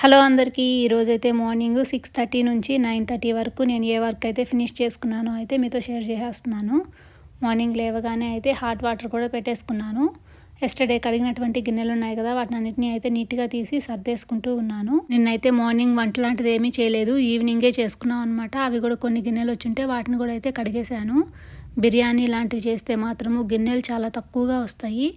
Hello అందరికీ ఈరోజైతే morning six thirty నుంచి నైన్ థర్టీ వరకు నేను ఏ వర్క్ అయితే ఫినిష్ చేసుకున్నానో అయితే మీతో షేర్ చేసేస్తున్నాను. మార్నింగ్ లేవగానే అయితే హాట్ వాటర్ కూడా పెట్టేసుకున్నాను. ఎస్టర్డే కడిగినటువంటి గిన్నెలు ఉన్నాయి కదా వాటిని అన్నింటినీ అయితే నీట్గా తీసి సర్దేసుకుంటూ ఉన్నాను. నిన్నైతే మార్నింగ్ వంట లాంటిది ఏమీ చేయలేదు ఈవినింగే చేసుకున్నాం అనమాట అవి కూడా కొన్ని గిన్నెలు వచ్చుంటే వాటిని కూడా అయితే కడిగేశాను. బిర్యానీ లాంటివి చేస్తే మాత్రము గిన్నెలు చాలా తక్కువగా వస్తాయి.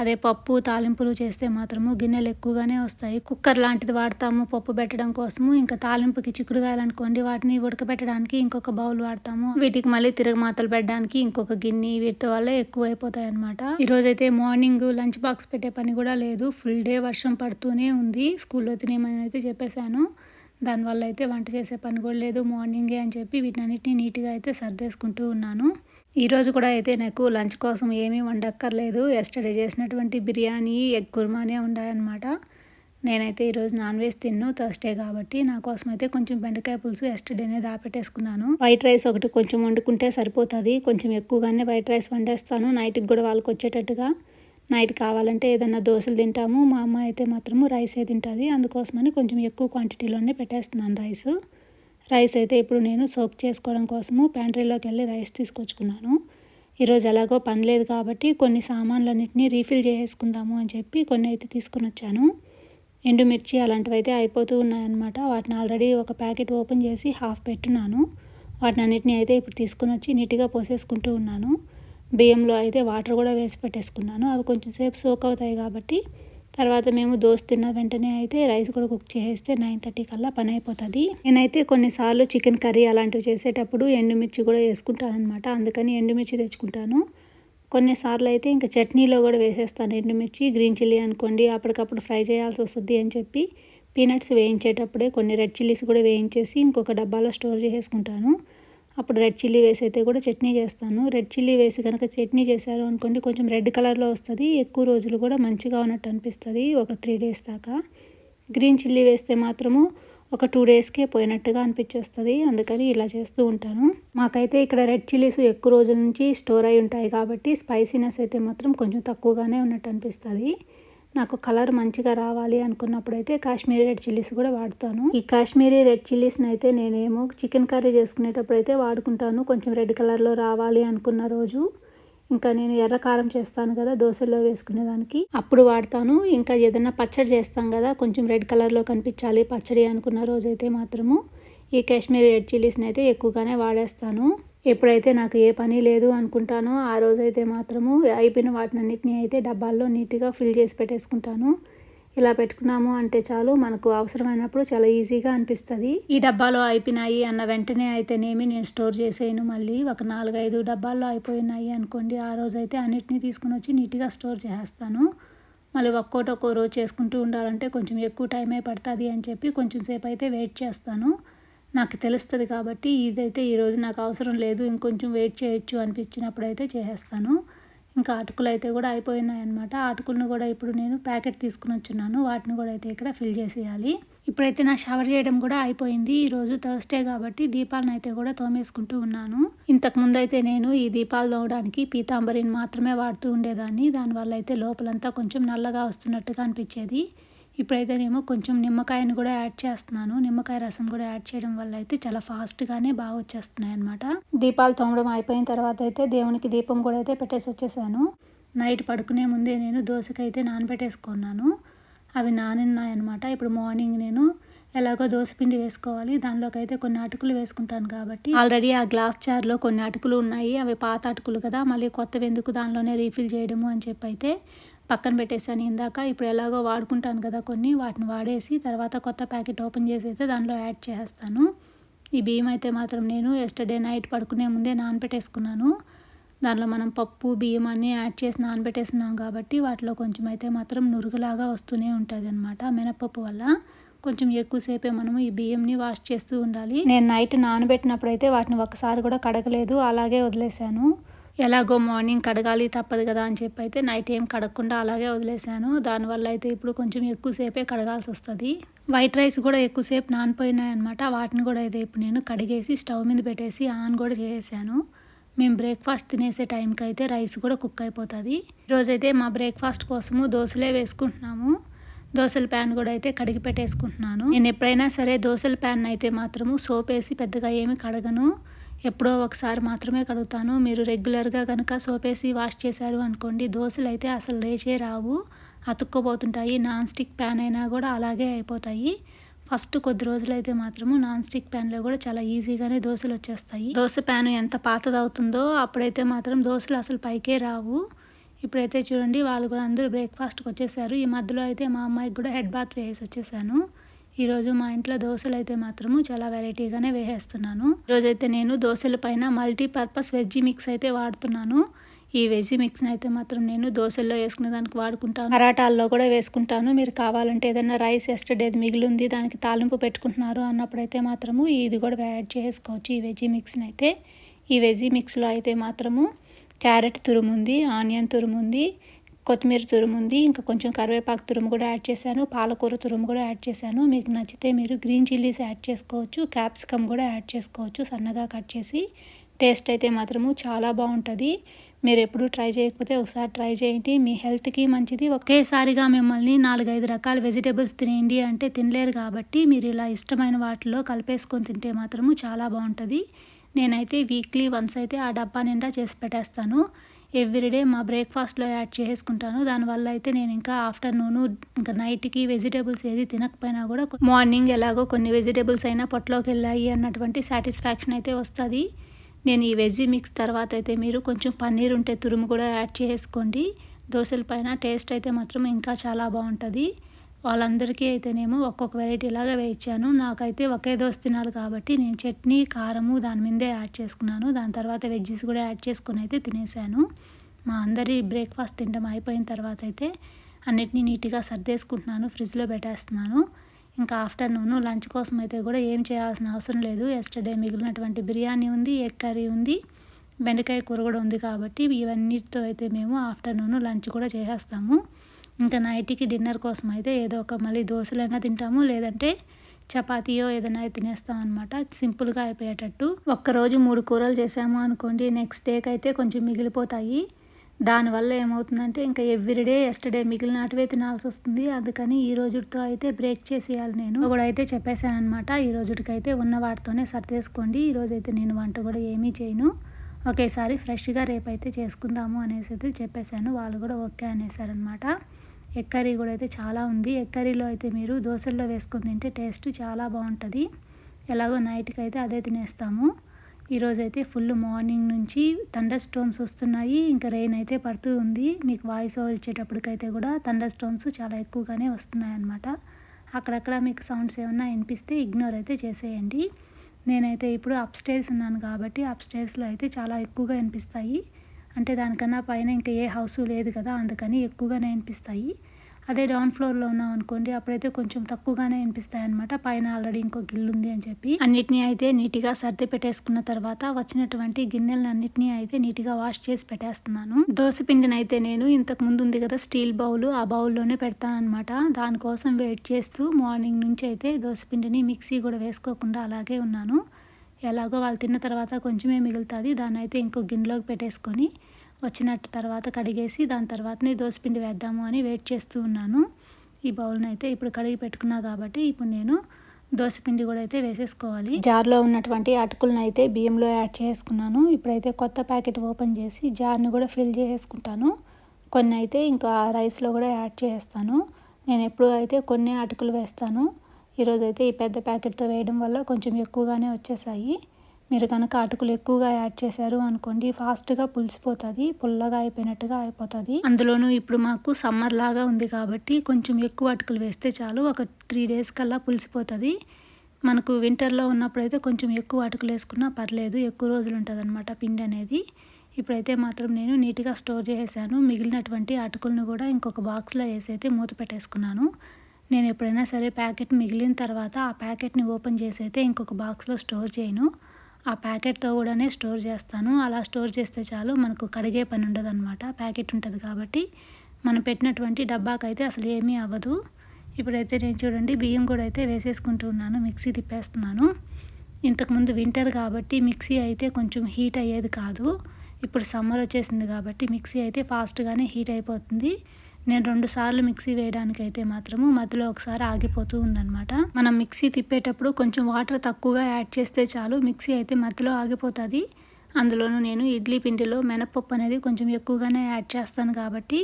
అదే పప్పు తాలింపులు చేస్తే మాత్రము గిన్నెలు ఎక్కువగానే వస్తాయి. కుక్కర్ లాంటిది వాడతాము పప్పు పెట్టడం కోసము. ఇంకా తాలింపుకి చిక్కుడుగాయలు అనుకోండి వాటిని ఉడకబెట్టడానికి ఇంకొక బౌల్ వాడతాము. వీటికి మళ్ళీ తిరగమాతలు పెట్టడానికి ఇంకొక గిన్నె వీటి వల్ల ఎక్కువ అయిపోతాయి అనమాట ఈరోజైతే మార్నింగ్ లంచ్ బాక్స్ పెట్టే పని కూడా లేదు. ఫుల్ డే వర్షం పడుతూనే ఉంది. స్కూల్లో తినేమని అయితే చెప్పేశాను. దానివల్ల అయితే వంట చేసే పని కూడా లేదు మార్నింగే అని చెప్పి వీటన్నిటిని నీట్గా అయితే సర్దేసుకుంటూ ఉన్నాను. ఈరోజు కూడా అయితే నాకు లంచ్ కోసం ఏమీ వండక్కర్లేదు. ఎస్టర్డే చేసినటువంటి బిర్యానీ ఎగ్ కుర్మానే ఉన్నాయన్నమాట నేనైతే ఈరోజు నాన్ వెజ్ తిన్ను థర్స్డే కాబట్టి నా కోసం అయితే కొంచెం బెండకాయ పులుసు ఎస్టర్డేనే దాపెట్టేసుకున్నాను. వైట్ రైస్ ఒకటి కొంచెం వండుకుంటే సరిపోతుంది. కొంచెం ఎక్కువగానే వైట్ రైస్ వండేస్తాను. నైట్కి కూడా వాళ్ళకి వచ్చేటట్టుగా నైట్ కావాలంటే ఏదన్నా దోశలు తింటాము. మా అమ్మ అయితే మాత్రము రైసే తింటుంది. అందుకోసమని కొంచెం ఎక్కువ క్వాంటిటీలోనే పెట్టేస్తున్నాను రైస్ రైస్ అయితే ఇప్పుడు నేను సోక్ చేసుకోవడం కోసము ప్యాంట్రీలోకి వెళ్ళి రైస్ తీసుకొచ్చుకున్నాను. ఈరోజు ఎలాగో పని లేదు కాబట్టి కొన్ని సామాన్లన్నింటినీ రీఫిల్ చేసుకుందాము అని చెప్పి కొన్ని అయితే తీసుకుని వచ్చాను. ఎండుమిర్చి అలాంటివి అయితే అయిపోతూ ఉన్నాయన్నమాట. వాటిని ఆల్రెడీ ఒక ప్యాకెట్ ఓపెన్ చేసి హాఫ్ పెట్టున్నాను. వాటిని అన్నిటిని అయితే ఇప్పుడు తీసుకుని వచ్చి నీట్గా పోసేసుకుంటూ ఉన్నాను. బియ్యంలో అయితే వాటర్ కూడా వేసి పెట్టేసుకున్నాను. అవి కొంచెం సేపు సోక్ అవుతాయి కాబట్టి తర్వాత మేము దోశ తిన్న వెంటనే అయితే రైస్ కూడా కుక్ చేసేస్తే నైన్ థర్టీ కల్లా పని అయిపోతుంది. నేనైతే కొన్నిసార్లు చికెన్ కర్రీ అలాంటివి చేసేటప్పుడు ఎండుమిర్చి కూడా వేసుకుంటాను అనమాట అందుకని ఎండుమిర్చి తెచ్చుకుంటాను. కొన్నిసార్లు అయితే ఇంకా చట్నీలో కూడా వేసేస్తాను ఎండుమిర్చి గ్రీన్ చిల్లీ అనుకోండి అప్పటికప్పుడు ఫ్రై చేయాల్సి వస్తుంది అని చెప్పి పీనట్స్ వేయించేటప్పుడే కొన్ని రెడ్ చిల్లీస్ కూడా వేయించేసి ఇంకొక డబ్బాలో స్టోర్ చేసేసుకుంటాను. అప్పుడు రెడ్ చిల్లీ వేసి అయితే కూడా చట్నీ చేస్తాను. రెడ్ చిల్లీ వేసి కనుక చట్నీ చేశారు అనుకోండి కొంచెం రెడ్ కలర్లో వస్తుంది. ఎక్కువ రోజులు కూడా మంచిగా ఉన్నట్టు అనిపిస్తుంది ఒక త్రీ డేస్ దాకా. గ్రీన్ చిల్లీ వేస్తే మాత్రము ఒక టూ డేస్కే పోయినట్టుగా అనిపించేస్తుంది. అందుకని ఇలా చేస్తూ ఉంటాను. మాకైతే ఇక్కడ రెడ్ చిల్లీస్ ఎక్కువ రోజుల నుంచి స్టోర్ అయి ఉంటాయి కాబట్టి స్పైసీనెస్ అయితే మాత్రం కొంచెం తక్కువగానే ఉన్నట్టు అనిపిస్తుంది. నాకు కలర్ మంచిగా రావాలి అనుకున్నప్పుడు అయితే కాశ్మీరీ రెడ్ చిల్లీస్ కూడా వాడతాను. ఈ కాశ్మీరీ రెడ్ చిల్లీస్ని అయితే నేనేమో చికెన్ కర్రీ చేసుకునేటప్పుడు అయితే వాడుకుంటాను. కొంచెం రెడ్ కలర్లో రావాలి అనుకున్న రోజు. ఇంకా నేను ఎర్ర కారం చేస్తాను కదా దోశలో వేసుకునేదానికి. అప్పుడు వాడతాను. ఇంకా ఏదైనా పచ్చడి చేస్తాం కదా కొంచెం రెడ్ కలర్లో కనిపించాలి పచ్చడి అనుకున్న రోజైతే మాత్రము ఈ కాశ్మీరీ రెడ్ చిల్లీస్ని అయితే ఎక్కువగానే వాడేస్తాను. ఎప్పుడైతే నాకు ఏ పని లేదు అనుకుంటానో ఆ రోజైతే మాత్రము అయిపోయిన వాటినన్నిటిని అయితే డబ్బాల్లో నీట్గా ఫిల్ చేసి పెట్టేసుకుంటాను. ఇలా పెట్టుకున్నాము అంటే చాలు మనకు అవసరమైనప్పుడు చాలా ఈజీగా అనిపిస్తుంది. ఈ డబ్బాలో అయిపోయినాయి అన్న వెంటనే అయితేనేమి నేను స్టోర్ చేసేయను మళ్ళీ ఒక నాలుగైదు డబ్బాల్లో అయిపోయినాయి అనుకోండి ఆ రోజు అయితే అన్నిటినీ తీసుకుని వచ్చి నీట్గా స్టోర్ చేసేస్తాను. మళ్ళీ ఒక్కోటి ఒక్కో రోజు చేసుకుంటూ ఉండాలంటే కొంచెం ఎక్కువ టైమే పడుతుంది అని చెప్పి కొంచెం సేపు అయితే వెయిట్ చేస్తాను. నాకు తెలుస్తుంది కాబట్టి ఇదైతే ఈరోజు నాకు అవసరం లేదు ఇంకొంచెం వెయిట్ చేయొచ్చు అనిపించినప్పుడు అయితే చేసేస్తాను. ఇంకా అటుకులు అయితే కూడా అయిపోయినాయి అనమాట అటుకులను కూడా ఇప్పుడు నేను ప్యాకెట్ తీసుకుని వచ్చున్నాను. వాటిని కూడా అయితే ఇక్కడ ఫిల్ చేసేయాలి. ఇప్పుడైతే నా షవర్ చేయడం కూడా అయిపోయింది. ఈరోజు థర్స్డే కాబట్టి దీపాలను అయితే కూడా తోమేసుకుంటూ ఉన్నాను. ఇంతకు ముందు అయితే నేను ఈ దీపాలు తోమడానికి పీతాంబరిని మాత్రమే వాడుతూ ఉండేదాన్ని. దానివల్ల అయితే లోపలంతా కొంచెం నల్లగా వస్తున్నట్టుగా అనిపించేది. ఇప్పుడైతేనేమో కొంచెం నిమ్మకాయను కూడా యాడ్ చేస్తున్నాను. నిమ్మకాయ రసం కూడా యాడ్ చేయడం వల్ల అయితే చాలా ఫాస్ట్గానే బాగా వచ్చేస్తున్నాయి అనమాట దీపాలు తోమడం అయిపోయిన తర్వాత అయితే దేవునికి దీపం కూడా అయితే పెట్టేసి వచ్చేసాను. నైట్ పడుకునే ముందే నేను దోశకైతే నానబెట్టేసుకున్నాను. అవి నానున్నాయన్నమాట. ఇప్పుడు మార్నింగ్ నేను ఎలాగో పిండి వేసుకోవాలి. దానిలోకి అయితే కొన్ని అటుకులు వేసుకుంటాను కాబట్టి. ఆల్రెడీ ఆ గ్లాస్ చార్లో కొన్ని అటుకులు ఉన్నాయి. అవి పాత అటుకులు కదా. మళ్ళీ కొత్తవి ఎందుకు దానిలోనే రీఫిల్ చేయడము అని చెప్పి అయితే పక్కన పెట్టేసాను ఇందాక. ఇప్పుడు ఎలాగో వాడుకుంటాను కదా కొన్ని వాటిని వాడేసి తర్వాత కొత్త ప్యాకెట్ ఓపెన్ చేసి అయితే దానిలో యాడ్ చేసేస్తాను. ఈ బియ్యం అయితే మాత్రం నేను ఎస్టర్డే నైట్ పడుకునే ముందే నానబెట్టేసుకున్నాను. దానిలో మనం పప్పు బియ్యం అన్నీ యాడ్ చేసి నానబెట్టేస్తున్నాం కాబట్టి వాటిలో కొంచెం అయితే మాత్రం నురుగులాగా వస్తూనే ఉంటుంది అనమాట మినపప్పు వల్ల. కొంచెం ఎక్కువసేపే మనము ఈ బియ్యంని వాష్ చేస్తూ ఉండాలి. నేను నైట్ నానబెట్టినప్పుడు అయితే వాటిని ఒకసారి కూడా కడగలేదు అలాగే వదిలేశాను. ఎలాగో మార్నింగ్ కడగాలి తప్పదు కదా అని చెప్పి అయితే నైట్ ఏం కడగకుండా అలాగే వదిలేశాను. దానివల్ల అయితే ఇప్పుడు కొంచెం ఎక్కువసేపే కడగాల్సి వస్తుంది. వైట్ రైస్ కూడా ఎక్కువసేపు నానిపోయినాయి అనమాట వాటిని కూడా అయితే ఇప్పుడు నేను కడిగేసి స్టవ్ మీద పెట్టేసి ఆన్ కూడా చేసేసాను. మేము బ్రేక్ఫాస్ట్ తినేసే టైంకి అయితే రైస్ కూడా కుక్ అయిపోతుంది. ఈరోజైతే మా బ్రేక్ఫాస్ట్ కోసము దోశలే వేసుకుంటున్నాము. దోశల ప్యాన్ కూడా అయితే కడిగి పెట్టేసుకుంటున్నాను. నేను ఎప్పుడైనా సరే దోశల ప్యాన్ అయితే మాత్రము సోప్ వేసి పెద్దగా ఏమి కడగను. ఎప్పుడో ఒకసారి మాత్రమే కడుగుతాను. మీరు రెగ్యులర్గా కనుక సోపేసి వాష్ చేశారు అనుకోండి దోశలు అయితే అసలు లేచే రావు. అతుక్కోబోతుంటాయి. నాన్ స్టిక్ ప్యాన్ అయినా కూడా అలాగే అయిపోతాయి. ఫస్ట్ కొద్ది రోజులు అయితే మాత్రము నాన్ స్టిక్ ప్యాన్లో కూడా చాలా ఈజీగానే దోశలు వచ్చేస్తాయి దోశ ప్యాన్ ఎంత పాతదవుతుందో అప్పుడైతే మాత్రం దోశలు అసలు పైకే రావు. ఇప్పుడైతే చూడండి వాళ్ళు కూడా అందరూ బ్రేక్ఫాస్ట్కి వచ్చేసారు ఈ మధ్యలో అయితే మా అమ్మాయికి కూడా హెడ్ బాత్ వేసి వచ్చేసాను ఈరోజు మా ఇంట్లో దోశలు అయితే మాత్రము చాలా వెరైటీగానే వేసేస్తున్నాను. ఈరోజైతే నేను దోశల పైన మల్టీపర్పస్ వెజ్ మిక్స్ అయితే వాడుతున్నాను. ఈ వెజ్ మిక్స్ని అయితే మాత్రం నేను దోశల్లో వేసుకునే దానికి వాడుకుంటాను. పరాటాల్లో కూడా వేసుకుంటాను. మీరు కావాలంటే ఏదైనా రైస్ ఎస్టర్డే మిగిలింది దానికి తాలింపు పెట్టుకుంటున్నారు అన్నప్పుడైతే మాత్రము ఇది కూడా యాడ్ చేసుకోవచ్చు ఈ వెజ్ మిక్స్ని అయితే. ఈ వెజ్ మిక్స్లో అయితే మాత్రము క్యారెట్ తురుముంది ఆనియన్ తురుముంది కొత్తిమీర తురుము ఉంది ఇంకా కొంచెం కరివేపాకు తురుము కూడా యాడ్ చేశాను పాలకూర తురుము కూడా యాడ్ చేశాను. మీకు నచ్చితే మీరు గ్రీన్ చిల్లీస్ యాడ్ చేసుకోవచ్చు క్యాప్సికమ్ కూడా యాడ్ చేసుకోవచ్చు సన్నగా కట్ చేసి. టేస్ట్ అయితే మాత్రము చాలా బాగుంటుంది. మీరు ఎప్పుడు ట్రై చేయకపోతే ఒకసారి ట్రై చేయండి. మీ హెల్త్కి మంచిది. ఒకేసారిగా మిమ్మల్ని నాలుగైదు రకాల వెజిటేబుల్స్ తినేయండి అంటే తినలేరు కాబట్టి మీరు ఇలా ఇష్టమైన వాటిలో కలిపేసుకొని తింటే మాత్రము చాలా బాగుంటుంది. నేనైతే వీక్లీ వన్స్ అయితే ఆ డబ్బా నిండా చేసి పెట్టేస్తాను. ఎవ్రీడే మా బ్రేక్ఫాస్ట్లో యాడ్ చేసుకుంటాను దానివల్ల అయితే నేను ఇంకా ఆఫ్టర్నూన్ ఇంకా నైట్కి వెజిటేబుల్స్ ఏది తినకపోయినా కూడా మార్నింగ్ ఎలాగో కొన్ని వెజిటేబుల్స్ అయినా పొట్టలోకి వెళ్ళాయి అన్నటువంటి సాటిస్ఫాక్షన్ అయితే వస్తుంది. నేను ఈ వెజ్ మిక్స్ తర్వాత అయితే మీరు కొంచెం పన్నీర్ ఉంటే తురుము కూడా యాడ్ చేసుకోండి దోశల పైన టేస్ట్ అయితే మాత్రం ఇంకా చాలా బాగుంటుంది. వాళ్ళందరికీ అయితేనేమో ఒక్కొక్క వెరైటీ లాగా వేయించాను. నాకైతే ఒకే దోశ తినాలి కాబట్టి నేను చట్నీ కారము దాని మీదే యాడ్ చేసుకున్నాను. దాని తర్వాత వెజ్జెస్ కూడా యాడ్ చేసుకుని అయితే తినేసాను. మా అందరి బ్రేక్ఫాస్ట్ తినడం అయిపోయిన తర్వాత అయితే అన్నిటినీ నీట్గా సర్దేసుకుంటున్నాను. ఫ్రిడ్జ్లో పెట్టేస్తున్నాను. ఇంకా ఆఫ్టర్నూన్ లంచ్ కోసం అయితే కూడా ఏం చేయాల్సిన అవసరం లేదు. ఎస్టర్డే మిగిలినటువంటి బిర్యానీ ఉంది ఎగ్ కర్రీ ఉంది బెండకాయ కూర కూడా ఉంది కాబట్టి ఇవన్నిటితో అయితే మేము ఆఫ్టర్నూన్ లంచ్ కూడా చేసేస్తాము. ఇంకా నైట్కి డిన్నర్ కోసం అయితే ఏదో ఒక మళ్ళీ దోశలైనా తింటాము లేదంటే చపాతీయో ఏదైనా తినేస్తాం అనమాట సింపుల్గా అయిపోయేటట్టు. ఒక్కరోజు మూడు కూరలు చేసాము అనుకోండి నెక్స్ట్ డేకి అయితే కొంచెం మిగిలిపోతాయి. దానివల్ల ఏమవుతుందంటే ఇంకా ఎవ్రీడే ఎస్టర్డే మిగిలినాటివే తినాల్సి వస్తుంది అందుకని ఈ రోజుతో అయితే బ్రేక్ చేసేయాలి నేను. కూడా అయితే చెప్పేశాను అనమాట ఈ రోజుకైతే ఉన్న వాటితోనే సర్దేసుకోండి. ఈ రోజైతే అయితే నేను వంట కూడా ఏమీ చేయను. ఒకేసారి ఫ్రెష్గా రేపైతే చేసుకుందాము అనేసి అయితే చెప్పేశాను. వాళ్ళు కూడా ఓకే అనేసారనమాట ఎగ్ కర్రీ కూడా అయితే చాలా ఉంది. ఎగ్ కర్రీలో అయితే మీరు దోశల్లో వేసుకొని తింటే టేస్ట్ చాలా బాగుంటుంది. ఎలాగో నైట్కి అయితే అదే తినేస్తాము. ఈరోజైతే ఫుల్ మార్నింగ్ నుంచి థండర్ స్టోమ్స్ వస్తున్నాయి. ఇంకా రెయిన్ అయితే పడుతూ ఉంది. మీకు వాయిస్ ఓవర్ ఇచ్చేటప్పటికైతే కూడా థండర్ స్టోమ్స్ చాలా ఎక్కువగానే వస్తున్నాయి అన్నమాట. అక్కడక్కడ మీకు సౌండ్స్ ఏమన్నా వినిపిస్తే ఇగ్నోర్ అయితే చేసేయండి. నేనైతే ఇప్పుడు అప్ స్టైర్స్ ఉన్నాను కాబట్టి అప్ స్టైర్స్లో అయితే చాలా ఎక్కువగా వినిపిస్తాయి. అంటే దానికన్నా పైన ఇంకా ఏ హౌస్ లేదు కదా అందుకని ఎక్కువగానే అనిపిస్తాయి. అదే డౌన్ ఫ్లోర్లో ఉన్నాం అనుకోండి అప్పుడైతే కొంచెం తక్కువగానే అనిపిస్తాయి అనమాట పైన ఆల్రెడీ ఇంకో గిల్లు ఉంది అని చెప్పి. అన్నిటినీ అయితే నీట్గా సర్ది పెట్టేసుకున్న తర్వాత వచ్చినటువంటి గిన్నెలను అన్నిటినీ అయితే నీట్గా వాష్ చేసి పెట్టేస్తున్నాను. దోశ పిండిని అయితే నేను ఇంతకు ముందు ఉంది కదా స్టీల్ బౌల్ ఆ బౌల్లోనే పెడతాను అనమాట దానికోసం వెయిట్ చేస్తూ మార్నింగ్ నుంచి అయితే దోశ పిండిని మిక్సీ కూడా వేసుకోకుండా అలాగే ఉన్నాను. ఎలాగో వాళ్ళు తిన్న తర్వాత కొంచెమే మిగులుతుంది. దాన్ని అయితే ఇంకో గిన్నెలోకి పెట్టేసుకొని వచ్చినట్టు తర్వాత కడిగేసి దాని తర్వాతనే దోసపిండి వేద్దాము అని వెయిట్ చేస్తూ ఉన్నాను. ఈ బౌల్ని అయితే ఇప్పుడు కడిగి పెట్టుకున్నా కాబట్టి ఇప్పుడు నేను దోసపిండి కూడా అయితే వేసేసుకోవాలి. జార్లో ఉన్నటువంటి అటుకులను అయితే బియ్యంలో యాడ్ చేసుకున్నాను. ఇప్పుడైతే కొత్త ప్యాకెట్ ఓపెన్ చేసి జార్ని కూడా ఫిల్ చేసుకుంటాను. కొన్ని అయితే ఇంకా రైస్లో కూడా యాడ్ చేస్తాను. నేను ఎప్పుడు అయితే కొన్ని అటుకులు వేస్తాను. ఈరోజు అయితే ఈ పెద్ద ప్యాకెట్తో వేయడం వల్ల కొంచెం ఎక్కువగానే వచ్చేసాయి. మీరు కనుక అటుకులు ఎక్కువగా యాడ్ చేశారు అనుకోండి ఫాస్ట్గా పులిసిపోతుంది పుల్లగా అయిపోయినట్టుగా అయిపోతుంది. అందులోనూ ఇప్పుడు మాకు సమ్మర్ లాగా ఉంది కాబట్టి కొంచెం ఎక్కువ అటుకులు వేస్తే చాలు ఒక త్రీ డేస్ కల్లా పులిసిపోతుంది. మనకు వింటర్లో ఉన్నప్పుడైతే కొంచెం ఎక్కువ అటుకులు వేసుకున్నా పర్లేదు ఎక్కువ రోజులు ఉంటుంది అనమాట పిండి అనేది. ఇప్పుడైతే మాత్రం నేను నీట్గా స్టోర్ చేసేసాను. మిగిలినటువంటి అటుకులను కూడా ఇంకొక బాక్స్లో వేసి అయితే మూత పెట్టేసుకున్నాను. నేను ఎప్పుడైనా సరే ప్యాకెట్ మిగిలిన తర్వాత ఆ ప్యాకెట్ని ఓపెన్ చేసి అయితే ఇంకొక బాక్స్లో స్టోర్ చేయను. ఆ ప్యాకెట్తో కూడానే స్టోర్ చేస్తాను. అలా స్టోర్ చేస్తే చాలు మనకు కడిగే పని ఉండదు అనమాట ప్యాకెట్ ఉంటుంది కాబట్టి మనం పెట్టినటువంటి డబ్బాకైతే అసలు ఏమీ అవ్వదు. ఇప్పుడైతే నేను చూడండి బియ్యం కూడా అయితే వేసేసుకుంటూ ఉన్నాను. మిక్సీ తిప్పేస్తున్నాను. ఇంతకుముందు వింటర్ కాబట్టి మిక్సీ అయితే కొంచెం హీట్ అయ్యేది కాదు. ఇప్పుడు సమ్మర్ వచ్చేసింది కాబట్టి మిక్సీ అయితే ఫాస్ట్గానే హీట్ అయిపోతుంది. నేను రెండు సార్లు మిక్సీ వేయడానికి అయితే మాత్రము మధ్యలో ఒకసారి ఆగిపోతూ ఉందన్నమాట. మనం మిక్సీ తిప్పేటప్పుడు కొంచెం వాటర్ తక్కువగా యాడ్ చేస్తే చాలు మిక్సీ అయితే మధ్యలో ఆగిపోతుంది. అందులోనూ నేను ఇడ్లీ పిండిలో మినపప్పు అనేది కొంచెం ఎక్కువగానే యాడ్ చేస్తాను కాబట్టి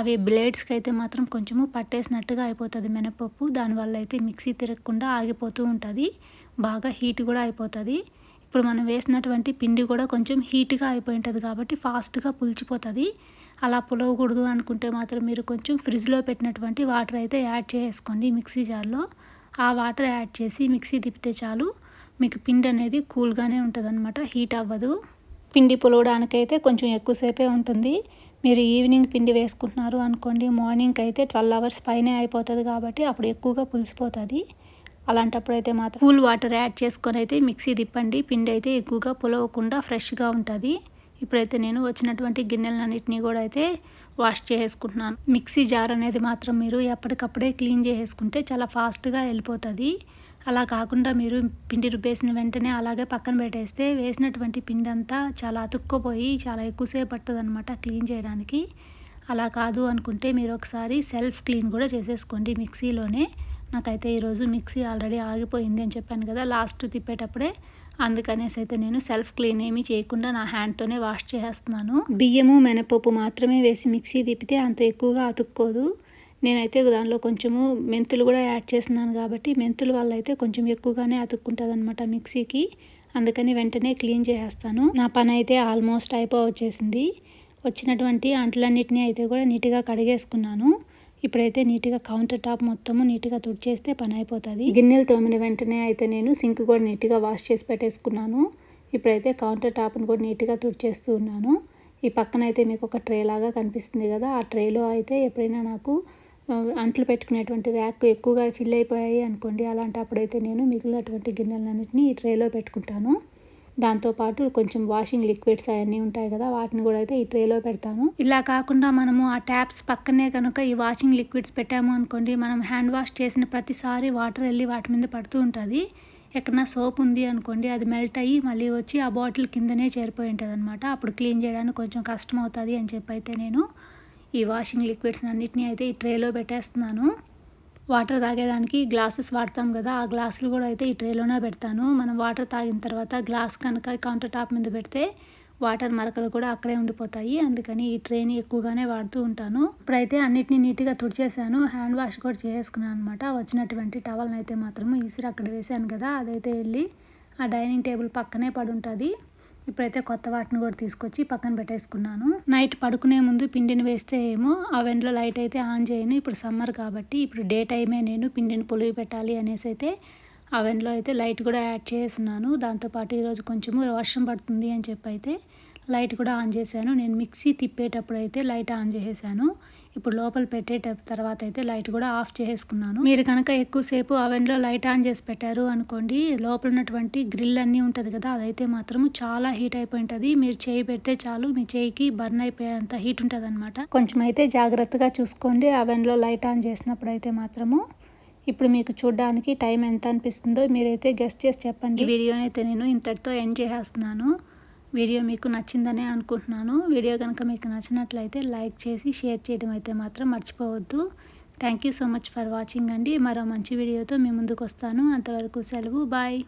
అవి బ్లేడ్స్కి అయితే మాత్రం కొంచెము పట్టేసినట్టుగా అయిపోతుంది మినపప్పు. దానివల్ల అయితే మిక్సీ తిరగకుండా ఆగిపోతూ ఉంటుంది. బాగా హీట్ కూడా అయిపోతుంది. ఇప్పుడు మనం వేసినటువంటి పిండి కూడా కొంచెం హీట్గా అయిపోయి ఉంటుంది కాబట్టి ఫాస్ట్గా పులిచిపోతుంది. అలా పులవకూడదు అనుకుంటే మాత్రం మీరు కొంచెం ఫ్రిడ్జ్లో పెట్టినటువంటి వాటర్ అయితే యాడ్ చేసుకోండి మిక్సీ జార్లో. ఆ వాటర్ యాడ్ చేసి మిక్సీ తిప్పితే చాలు. మీకు పిండి అనేది కూల్గానే ఉంటుంది అనమాట హీట్ అవ్వదు. పిండి పులవడానికైతే కొంచెం ఎక్కువసేపే ఉంటుంది. మీరు ఈవినింగ్ పిండి వేసుకుంటున్నారు అనుకోండి మార్నింగ్ అయితే ట్వెల్వ్ అవర్స్ పైనే అయిపోతుంది కాబట్టి అప్పుడు ఎక్కువగా పులిసిపోతుంది. అలాంటప్పుడు అయితే మాత్రం కూల్ వాటర్ యాడ్ చేసుకొని అయితే మిక్సీ తిప్పండి. పిండి అయితే ఎక్కువగా పులవకుండా ఫ్రెష్గా ఉంటుంది. ఇప్పుడైతే నేను వచ్చినటువంటి గిన్నెలన్నింటినీ కూడా అయితే వాష్ చేసుకుంటున్నాను మిక్సీ జార్ అనేది మాత్రం మీరు ఎప్పటికప్పుడే క్లీన్ చేసేసుకుంటే చాలా ఫాస్ట్గా వెళ్ళిపోతుంది. అలా కాకుండా మీరు పిండి రుబ్బేసిన వెంటనే అలాగే పక్కన పెట్టేస్తే వేసినటువంటి పిండి అంతా చాలా అతుక్కపోయి చాలా ఎక్కువసేపు పడుతుంది అనమాట క్లీన్ చేయడానికి. అలా కాదు అనుకుంటే మీరు ఒకసారి సెల్ఫ్ క్లీన్ కూడా చేసేసుకోండి మిక్సీలోనే. నాకైతే ఈరోజు మిక్సీ ఆల్రెడీ ఆగిపోయింది అని చెప్పాను కదా లాస్ట్ తిప్పేటప్పుడే. అందుకనేసి అయితే నేను సెల్ఫ్ క్లీన్ ఏమీ చేయకుండా నా హ్యాండ్తోనే వాష్ చేసేస్తున్నాను. బియ్యము మినపప్పు మాత్రమే వేసి మిక్సీ తిప్పితే అంత ఎక్కువగా అతుక్కోదు. నేనైతే దానిలో కొంచెము మెంతులు కూడా యాడ్ చేస్తున్నాను కాబట్టి మెంతుల వల్ల అయితే కొంచెం ఎక్కువగానే అతుక్కుంటుంది అనమాట మిక్సీకి. అందుకని వెంటనే క్లీన్ చేసేస్తాను. నా పని అయితే ఆల్మోస్ట్ అయిపో వచ్చేసింది. వచ్చినటువంటి అంట్లన్నిటినీ అయితే కూడా నీట్గా కడిగేసుకున్నాను. ఇప్పుడైతే నీట్గా కౌంటర్ టాప్ మొత్తము నీట్గా తుడిచేస్తే పని అయిపోతుంది గిన్నెలు తోమిన వెంటనే అయితే నేను సింక్ కూడా నీట్గా వాష్ చేసి పెట్టేసుకున్నాను. ఇప్పుడైతే కౌంటర్ టాప్ను కూడా నీట్గా తుడిచేస్తూ ఉన్నాను. ఈ పక్కన అయితే మీకు ఒక ట్రే లాగా కనిపిస్తుంది కదా ఆ ట్రేలో అయితే ఎప్పుడైనా నాకు అంట్లు పెట్టుకునేటువంటి ర్యాక్ ఎక్కువగా ఫిల్ అయిపోయాయి అనుకోండి అలాంటప్పుడైతే నేను మిగిలినటువంటి గిన్నెలన్నింటినీ ఈ ట్రేలో పెట్టుకుంటాను. దాంతోపాటు కొంచెం వాషింగ్ లిక్విడ్స్ అవన్నీ ఉంటాయి కదా వాటిని కూడా అయితే ఈ ట్రేలో పెడతాను. ఇలా కాకుండా మనము ఆ ట్యాప్స్ పక్కనే కనుక ఈ వాషింగ్ లిక్విడ్స్ పెట్టాము అనుకోండి మనం హ్యాండ్ వాష్ చేసిన ప్రతిసారి వాటర్ వెళ్ళి వాటి మీద పడుతూ ఉంటుంది. ఎక్కడన్నా సోప్ ఉంది అనుకోండి అది మెల్ట్ అయ్యి మళ్ళీ వచ్చి ఆ బాటిల్ కిందనే చేరిపోయి ఉంటుంది అనమాట అప్పుడు క్లీన్ చేయడానికి కొంచెం కష్టం అవుతుంది అని చెప్పి అయితే నేను ఈ వాషింగ్ లిక్విడ్స్ అన్నిటిని అయితే ఈ ట్రేలో పెట్టేస్తున్నాను. వాటర్ తాగేదానికి గ్లాసెస్ వాడతాం కదా ఆ గ్లాసులు కూడా అయితే ఈ ట్రేలోనే పెడతాను. మనం వాటర్ తాగిన తర్వాత గ్లాస్ కనుక కౌంటర్ టాప్ మీద పెడితే వాటర్ మరకలు కూడా అక్కడే ఉండిపోతాయి. అందుకని ఈ ట్రేని ఎక్కువగానే వాడుతూ ఉంటాను. ఇప్పుడైతే అన్నిటిని నీట్గా తుడిచేసాను. హ్యాండ్ వాష్ కూడా చేసుకున్నాను అనమాట వచ్చినటువంటి టవల్ని అయితే మాత్రం ఈసిరి అక్కడ వేసాను కదా అదైతే వెళ్ళి ఆ డైనింగ్ టేబుల్ పక్కనే పడి ఉంటుంది ఇప్పుడైతే కొత్త వాటిని కూడా తీసుకొచ్చి పక్కన పెట్టేసుకున్నాను. నైట్ పడుకునే ముందు పిండిని వేస్తే ఏమో అవెన్లో లైట్ అయితే ఆన్ చేయను. ఇప్పుడు సమ్మర్ కాబట్టి ఇప్పుడు డే టైమే నేను పిండిని పొలివి పెట్టాలి అనేసి అయితే అవెన్లో అయితే లైట్ కూడా యాడ్ చేస్తున్నాను. దాంతోపాటు ఈరోజు కొంచెము వర్షం పడుతుంది అని చెప్పి అయితే లైట్ కూడా ఆన్ చేశాను. నేను మిక్సీ తిప్పేటప్పుడు అయితే లైట్ ఆన్ చేసేసాను. ఇప్పుడు లోపల పెట్టే తర్వాత అయితే లైట్ కూడా ఆఫ్ చేసుకున్నాను మీరు కనుక ఎక్కువసేపు అవెన్లో లైట్ ఆన్ చేసి పెట్టారు అనుకోండి లోపల ఉన్నటువంటి గ్రిల్ అన్నీ ఉంటుంది కదా అదైతే మాత్రము చాలా హీట్ అయిపోయి ఉంటుంది మీరు చేయి పెడితే చాలు మీ చేయికి బర్న్ అయిపోయేంత హీట్ ఉంటుంది అనమాట కొంచెం అయితే జాగ్రత్తగా చూసుకోండి అవెన్లో లైట్ ఆన్ చేసినప్పుడు అయితే మాత్రము. ఇప్పుడు మీకు చూడడానికి టైం ఎంత అనిపిస్తుందో మీరైతే గెస్ట్ చేసి చెప్పండి. ఈ వీడియోని అయితే నేను ఇంతటితో ఎండ్ చేసేస్తున్నాను. వీడియో మీకు నచ్చిందనే అనుకుంటున్నాను. వీడియో కనుక మీకు నచ్చినట్లయితే లైక్ చేసి షేర్ చేయడం అయితే మాత్రం మర్చిపోవద్దు. Thank you so much for watching అండి. మరో మంచి వీడియోతో మీ ముందుకు వస్తాను. అంతవరకు సెలవు. బాయ్.